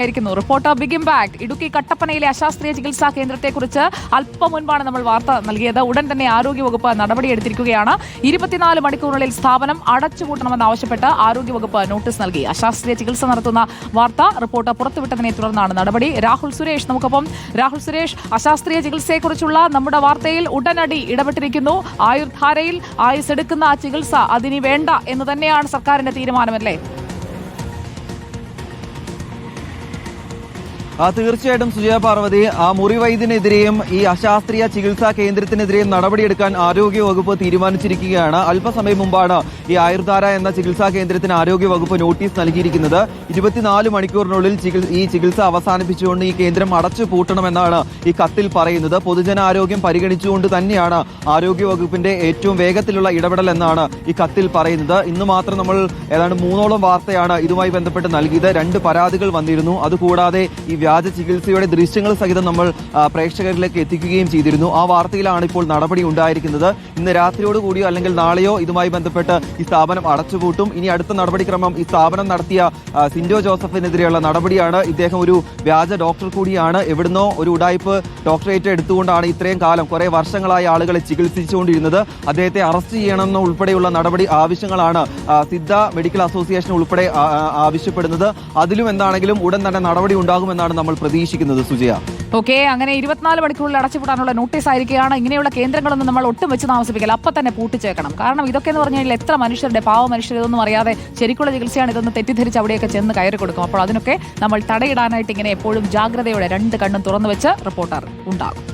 ആയിരിക്കുന്നു. Reporter big. Impact Idukki കട്ടപ്പനയിലെ അശാസ്ത്രീയ ചികിത്സാ കേന്ദ്രത്തെക്കുറിച്ച് അല്പം മുൻപാണ് നമ്മൾ വാർത്ത നൽകിയത്. ഉടൻ തന്നെ ആരോഗ്യവകുപ്പ് നടപടിയെടുത്തിരിക്കുകയാണ്. ഇരുപത്തിനാല് മണിക്കൂറിനുള്ളിൽ സ്ഥാപനം അടച്ചുപൂട്ടണമെന്നാവശ്യപ്പെട്ട് ആരോഗ്യവകുപ്പ് നോട്ടീസ് നൽകി. അശാസ്ത്രീയ ചികിത്സ നടത്തുന്ന വാർത്ത റിപ്പോർട്ട് പുറത്തുവിട്ടതിനെ തുടർന്നാണ് നടപടി. രാഹുൽ സുരേഷ് നമുക്കൊപ്പം. രാഹുൽ സുരേഷ് അശാസ്ത്രീയ ചികിത്സയെക്കുറിച്ചുള്ള നമ്മുടെ വാർത്തയിൽ ഉടനടി ഇടപെട്ടിരിക്കുന്നു. ആയുർധാരയിൽ ആയുസ് എടുക്കുന്ന ചികിത്സ അതിനി വേണ്ട എന്ന് തന്നെയാണ് സർക്കാരിന്റെ തീരുമാനമല്ലേ? തീർച്ചയായിട്ടും സുജയ പാർവതി ആ മുറിവൈദ്യനെതിരെയും ഈ അശാസ്ത്രീയ ചികിത്സാ കേന്ദ്രത്തിനെതിരെയും നടപടിയെടുക്കാൻ ആരോഗ്യ വകുപ്പ് തീരുമാനിച്ചിരിക്കുകയാണ്. അല്പസമയം മുമ്പാണ് ഈ ആയുർധാര എന്ന ചികിത്സാ കേന്ദ്രത്തിന് ആരോഗ്യ വകുപ്പ് നോട്ടീസ് നൽകിയിരിക്കുന്നത്. ഇരുപത്തിനാല് മണിക്കൂറിനുള്ളിൽ ഈ ചികിത്സ അവസാനിപ്പിച്ചുകൊണ്ട് ഈ കേന്ദ്രം അടച്ചു പൂട്ടണമെന്നാണ് ഈ കത്തിൽ പറയുന്നത്. പൊതുജനാരോഗ്യം പരിഗണിച്ചുകൊണ്ട് തന്നെയാണ് ആരോഗ്യ വകുപ്പിന്റെ ഏറ്റവും വേഗത്തിലുള്ള ഇടപെടൽ എന്നാണ് ഈ കത്തിൽ പറയുന്നത്. ഇന്ന് മാത്രം നമ്മൾ ഏതാണ്ട് മൂന്നോളം വാർത്തയാണ് ഇതുമായി ബന്ധപ്പെട്ട് നൽകിയത്. രണ്ട് പരാതികൾ വന്നിരുന്നു. അതുകൂടാതെ ഈ വ്യാജ ചികിത്സയുടെ ദൃശ്യങ്ങൾ സഹിതം നമ്മൾ പ്രേക്ഷകരിലേക്ക് എത്തിക്കുകയും ചെയ്തിരുന്നു. ആ വാർത്തയിലാണ് ഇപ്പോൾ നടപടി ഉണ്ടായിരിക്കുന്നത്. ഇന്ന് രാത്രിയോടുകൂടിയോ അല്ലെങ്കിൽ നാളെയോ ഇതുമായി ബന്ധപ്പെട്ട് ഈ സ്ഥാപനം അടച്ചുപൂട്ടും. ഇനി അടുത്ത നടപടിക്രമം ഈ സ്ഥാപനം നടത്തിയ സിൻഡോ ജോസഫിനെതിരെയുള്ള നടപടിയാണ്. ഇദ്ദേഹം ഒരു വ്യാജ ഡോക്ടർ കൂടിയാണ്. എവിടുന്നോ ഒരു ഉടായ്പ് ഡോക്ടറേറ്റ് എടുത്തുകൊണ്ടാണ് ഇത്രയും കാലം കുറെ വർഷങ്ങളായി ആളുകളെ ചികിത്സിച്ചുകൊണ്ടിരുന്നത്. അദ്ദേഹത്തെ അറസ്റ്റ് ചെയ്യണമെന്ന ഉൾപ്പെടെയുള്ള നടപടി ആവശ്യങ്ങളാണ് സിദ്ധ മെഡിക്കൽ അസോസിയേഷൻ ഉൾപ്പെടെ ആവശ്യപ്പെടുന്നത്. അതിലും എന്താണെങ്കിലും ഉടൻ തന്നെ നടപടി ഉണ്ടാകുമെന്നാണ് നമ്മൾ പ്രതീക്ഷിക്കുന്നത് സുജയ? ഓക്കെ അങ്ങനെ ഇരുപത്തിനാല് മണിക്കൂറിൽ അടച്ചുപൂട്ടാനുള്ള നോട്ടീസ് ആയിരിക്കുകയാണ്. ഇങ്ങനെയുള്ള കേന്ദ്രങ്ങളൊന്നും നമ്മൾ ഒട്ടും വെച്ച് താമസിപ്പിക്കില്ല. അപ്പൊ തന്നെ പൂട്ടിച്ചേക്കണം. കാരണം ഇതൊക്കെ എന്ന് പറഞ്ഞാൽ എത്ര മനുഷ്യരുടെ പാവ മനുഷ്യർ ഇതൊന്നും അറിയാതെ ശരിക്കുള്ള ചികിത്സയാണ് ഇതൊന്ന് തെറ്റിദ്ധരിച്ച് അവിടെയൊക്കെ ചെന്ന് കയറി കൊടുക്കും. അപ്പോൾ അതിനൊക്കെ നമ്മൾ തടയിടാനായിട്ട് ഇങ്ങനെ എപ്പോഴും ജാഗ്രതയോടെ രണ്ട് കണ്ണും തുറന്നു വെച്ച് റിപ്പോർട്ടർ ഉണ്ടാകും.